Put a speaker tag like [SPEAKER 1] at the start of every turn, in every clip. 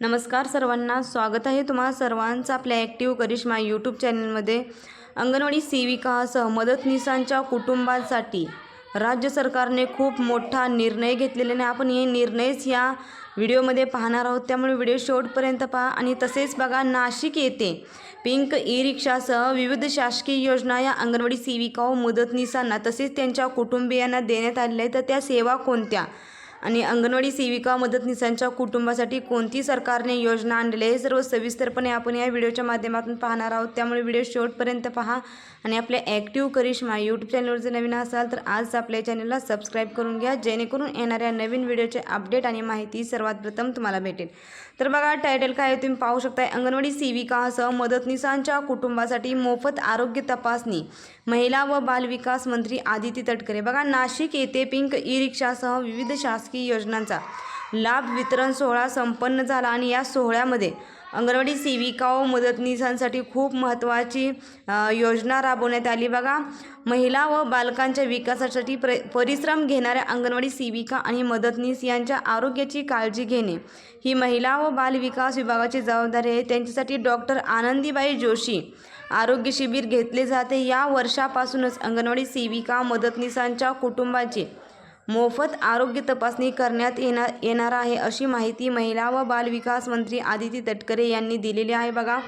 [SPEAKER 1] नमस्कार सर्वांना. स्वागत आहे तुम्हा सर्वांचं आपल्या ॲक्टिव्ह करिश्मा यूट्यूब चॅनलमध्ये अंगणवाडी सेविकासह मदतनीसांच्या कुटुंबांसाठी राज्य सरकारने खूप मोठा निर्णय घेतलेला आहे आपण हे निर्णयच या व्हिडिओमध्ये पाहणार आहोत. त्यामुळे व्हिडिओ शेवटपर्यंत पहा आणि तसेच बघा नाशिक येथे पिंक ई रिक्षासह विविध शासकीय योजना या अंगणवाडी सेविका व मदतनीसांना तसेच त्यांच्या कुटुंबियांना देण्यात आलेल्या आहेत. तर त्या सेवा कोणत्या? आणि अंगणवाडी सेविका मदतनीसांच्या कुटुंबासाठी कोणती सरकारने योजना आणलेली आहे हे सर्व सविस्तरपणे आपण या व्हिडिओच्या माध्यमातून पाहणार आहोत. त्यामुळे व्हिडिओ शेवटपर्यंत पहा आणि आपल्या ॲक्टिव्ह करिश्मा यूट्यूब चॅनलवर जर नवीन असाल तर आज आपल्या चॅनलला सबस्क्राईब करून घ्या जेणेकरून येणाऱ्या नवीन व्हिडिओचे अपडेट आणि माहिती सर्वात प्रथम तुम्हाला भेटेल. तर बघा टायटल काय आहे तुम्ही पाहू शकताय. अंगणवाडी सेविकासह मदतनीसांच्या कुटुंबासाठी मोफत आरोग्य तपासणी. महिला व बालविकास मंत्री आदिती तटकरे. बघा नाशिक येथे पिंक ई रिक्षासह विविध शासकीय योजनांचा लाभ वितरण सोहळा संपन्न झाला आणि या सोहळ्यामध्ये अंगणवाडी सेविका व मदतनीसांसाठी खूप महत्त्वाची योजना राबवण्यात आली. बघा महिला व बालकांच्या विकासासाठी प्र परिश्रम घेणाऱ्या अंगणवाडी सेविका आणि मदतनीस यांच्या आरोग्याची काळजी घेणे. ही महिला व बाल विकास विभागाची जबाबदारी आहे. त्यांच्यासाठी डॉक्टर आनंदीबाई जोशी आरोग्य शिबिर घेतले जाते. या वर्षापासूनच अंगणवाडी सेविका मदतनीसांच्या कुटुंबाचे मोफत आरोग्य तपासणी करण्यात येणार येणार आहे अशी माहिती महिला व बालविकास मंत्री आदिती तटकरे यांनी दिलेली आहे. बघा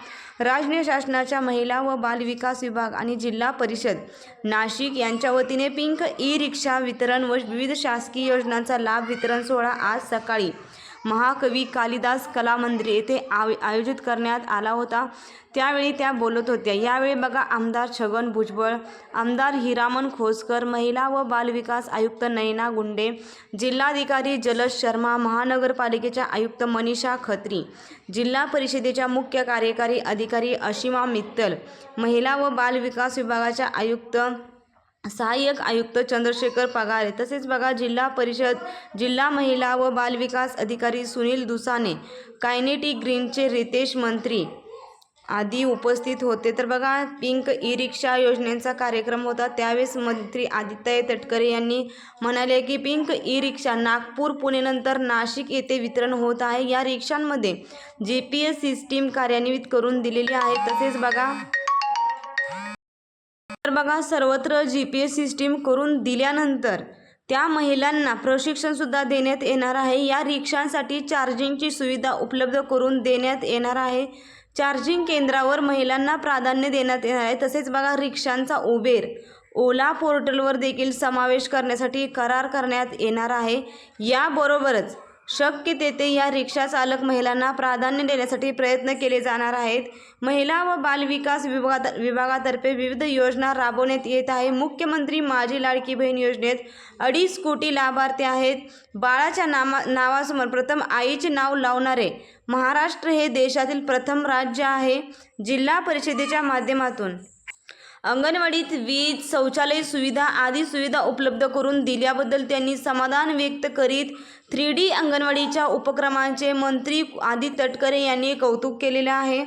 [SPEAKER 1] राज्य शासनाच्या महिला व बालविकास विभाग आणि जिल्हा परिषद नाशिक यांच्या वतीने पिंक ई रिक्षा वितरण व विविध शासकीय योजनांचा लाभ वितरण सोहळा आज सकाळी महाकवी कालिदास कला मंदिर येथे आव आयोजित करण्यात आला होता. त्यावेळी त्या बोलत होत्या यावेळी बघा आमदार छगन भुजबळ आमदार हिरामन खोसकर महिला व बालविकास आयुक्त नयना गुंडे जिल्हाधिकारी जलज शर्मा महानगरपालिकेच्या आयुक्त मनीषा खत्री जिल्हा परिषदेच्या मुख्य कार्यकारी अधिकारी अशिमा मित्तल महिला व बालविकास विभागाच्या आयुक्त सहाय्यक आयुक्त चंद्रशेखर पगारे तसेच बघा जिल्हा परिषद जिल्हा महिला व बालविकास अधिकारी सुनील दुसाने कायनेटिक ग्रीनचे रितेश मंत्री आदी उपस्थित होते. तर बघा पिंक ई रिक्षा योजनेचा कार्यक्रम होता. त्यावेळेस मंत्री आदित्य तटकरे यांनी म्हणाले की पिंक ई रिक्षा नागपूर पुणेनंतर नाशिक येथे वितरण होत आहे. या रिक्षांमध्ये जी पी एस सिस्टीम कार्यान्वित करून दिलेली आहे. तसेच बघा बघा सर्वत्र जी पी एस सिस्टीम करून दिल्यानंतर त्या महिलांना प्रशिक्षणसुद्धा देण्यात येणार आहे. या रिक्षांसाठी चार्जिंगची सुविधा उपलब्ध करून देण्यात येणार आहे. चार्जिंग केंद्रावर महिलांना प्राधान्य देण्यात येणार आहे. तसेच बघा रिक्षांचा उबेर ओला पोर्टलवर देखील समावेश करण्यासाठी करार करण्यात येणार आहे. याबरोबरच शक्य तेथे या रिक्षा चालक महिलांना प्राधान्य देण्यासाठी प्रयत्न केले जाणार आहेत. महिला व बालविकास विभागात विभागातर्फे विविध योजना राबवण्यात येत आहे. मुख्यमंत्री माझी लाडकी बहीण योजनेत अडीच कोटी लाभार्थी आहेत. बाळाच्या नामा नावासमोर प्रथम आईचे नाव लावणारे महाराष्ट्र हे देशातील प्रथम राज्य आहे. जिल्हा परिषदेच्या माध्यमातून अंगणवाडीत वीज शौचालय सुविधा आदी सुविधा उपलब्ध करून दिल्याबद्दल त्यांनी समाधान व्यक्त करीत थ्री डी अंगणवाडीच्या उपक्रमांचे मंत्री आदित्य तटकरे यांनी कौतुक केलेले आहे.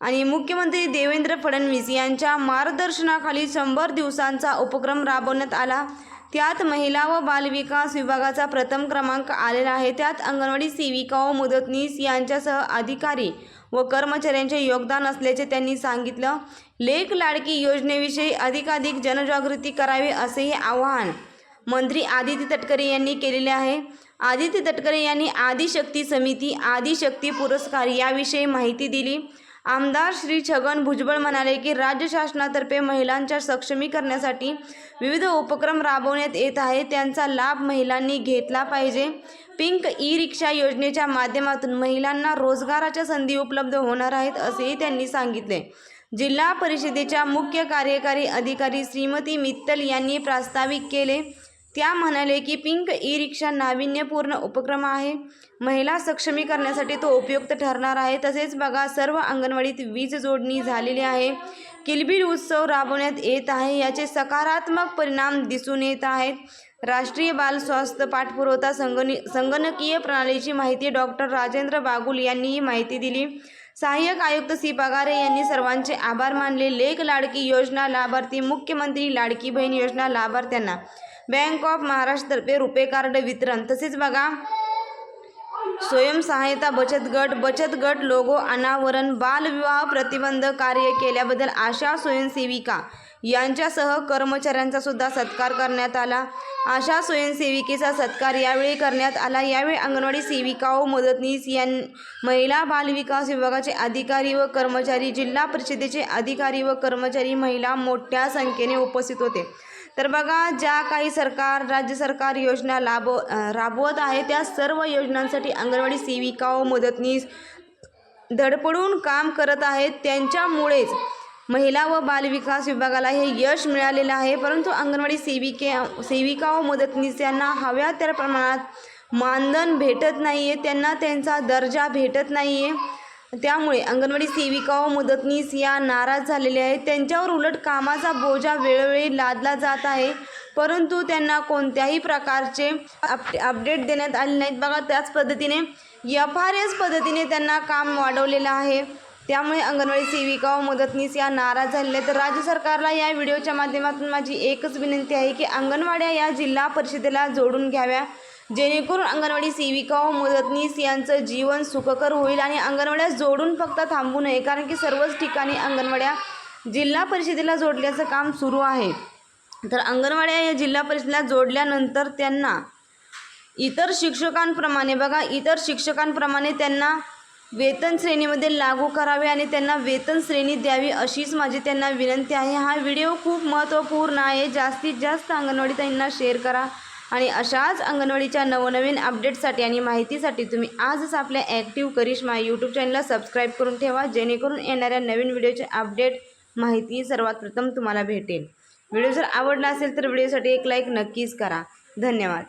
[SPEAKER 1] आणि मुख्यमंत्री देवेंद्र फडणवीस यांच्या मार्गदर्शनाखाली शंभर दिवसांचा उपक्रम राबवण्यात आला. त्यात महिला व बालविकास विभागाचा प्रथम क्रमांक आलेला आहे. त्यात अंगणवाडी सेविका व मदतनीस यांच्यासह अधिकारी व कर्मचाऱ्यांचे योगदान असल्याचे त्यांनी सांगितलं. लेख लाडकी योजनेविषयी अधिकाधिक जनजागृती करावी असेही आवाहन मंत्री आदित्य तटकरे यांनी केलेले आहे. आदित्य तटकरे यांनी आदिशक्ती समिती आदिशक्ती पुरस्कार याविषयी माहिती दिली. आमदार श्री छगन भुजबळ म्हणाले की राज्य शासनातर्फे महिलांच्या सक्षमीकरणासाठी विविध उपक्रम राबवण्यात येत आहे त्यांचा लाभ महिलांनी घेतला पाहिजे. पिंक ई रिक्षा योजनेच्या माध्यमातून महिलांना रोजगाराच्या संधी उपलब्ध होणार आहेत असेही त्यांनी सांगितले. जिल्हा परिषदेच्या मुख्य कार्यकारी अधिकारी श्रीमती मित्तल यांनी प्रास्ताविक केले. त्या म्हणाले की पिंक ई रिक्षा नाविन्यपूर्ण उपक्रम आहे. महिला सक्षमीकरणासाठी तो उपयुक्त ठरणार आहे. तसेच बघा सर्व अंगणवाडीत वीज जोडणी झालेली आहे. किलबिल उत्सव राबवण्यात येत आहे. याचे सकारात्मक परिणाम दिसून येत आहेत. राष्ट्रीय बाल स्वास्थ्य पाठपुरवठा संगणी संगणकीय प्रणालीची माहिती डॉक्टर राजेंद्र बागुल यांनी ही माहिती दिली. सहाय्यक आयुक्त सी. पगारे यांनी सर्वांचे आभार मानले. लेख लाडकी योजना लाभार्थी मुख्यमंत्री लाडकी बहीण योजना लाभार्थ्यांना बँक ऑफ महाराष्ट्रतर्फे रुपे कार्ड वितरण. तसेच बघा स्वयंसहायता बचत गट बचत गट लोगो अनावरण बालविवाह प्रतिबंध कार्य केल्याबद्दल आशा स्वयंसेविका यांच्यासह कर्मचाऱ्यांचा सुद्धा सत्कार करण्यात आला. आशा स्वयंसेविकेचा सत्कार यावेळी करण्यात आला. यावेळी अंगणवाडी सेविका व मदतनीस यां महिला बालविकास विभागाचे अधिकारी व कर्मचारी जिल्हा परिषदेचे अधिकारी व कर्मचारी महिला मोठ्या संख्येने उपस्थित होते. तर बघा ज्या काही सरकार राज्य सरकार योजना लाभ राबवत आहे त्या सर्व योजनांसाठी अंगणवाडी सेविका व मदतनीस धडपडून काम करत आहेत. त्यांच्यामुळेच महिला व बालविकास विभागाला हे यश मिळालेलं आहे. परंतु अंगणवाडी सेविके सेविका व मदतनीस यांना हव्या त्या प्रमाणात मानधन भेटत नाही आहे त्यांना त्यांचा दर्जा भेटत नाही आहे त्यामुळे अंगणवाडी सेविका व मदतनीस या नाराज झालेल्या आहेत. त्यांच्यावर उलट कामाचा बोजा वेळोवेळी लादला जात आहे. परंतु त्यांना कोणत्याही प्रकारचे अप अपडेट देण्यात आले नाहीत. बघा त्याच पद्धतीने एफ आर एस पद्धतीने त्यांना काम वाढवलेलं आहे. त्यामुळे अंगणवाडी सेविका व मदतनीस या नाराज झालेल्या आहेत. तर राज्य सरकारला या व्हिडिओच्या माध्यमातून माझी एकच विनंती आहे की अंगणवाड्या या जिल्हा परिषदेला जोडून घ्याव्या. जेणेकरून अंगणवाडी सेविका व मदतनीस यांचं जीवन सुखकर होईल आणि अंगणवाड्या जोडून फक्त थांबू नये कारण की सर्वच ठिकाणी अंगणवाड्या जिल्हा परिषदेला जोडल्याचं काम सुरू आहे. तर अंगणवाड्या या जिल्हा परिषदेला जोडल्यानंतर त्यांना इतर शिक्षकांप्रमाणे बघा इतर शिक्षकांप्रमाणे त्यांना वेतन श्रेणीमध्ये लागू करावे आणि त्यांना वेतन श्रेणी द्यावी अशीच माझी त्यांना विनंती आहे. हा व्हिडिओ खूप महत्त्वपूर्ण आहे. जास्तीत जास्त अंगणवाडी त्यांना शेअर करा. आणि अशाच अंगणवाडीच्या नवनवीन अपडेटसाठी आणि माहितीसाठी तुम्ही आजच आपल्या ॲक्टिव्ह करिश्मा यूट्यूब चॅनलला सबस्क्राईब करून ठेवा जेणेकरून येणाऱ्या नवीन व्हिडिओचे अपडेट माहिती सर्वात प्रथम तुम्हाला भेटेल. व्हिडिओ जर आवडला असेल तर व्हिडिओसाठी एक लाईक नक्कीच करा. धन्यवाद.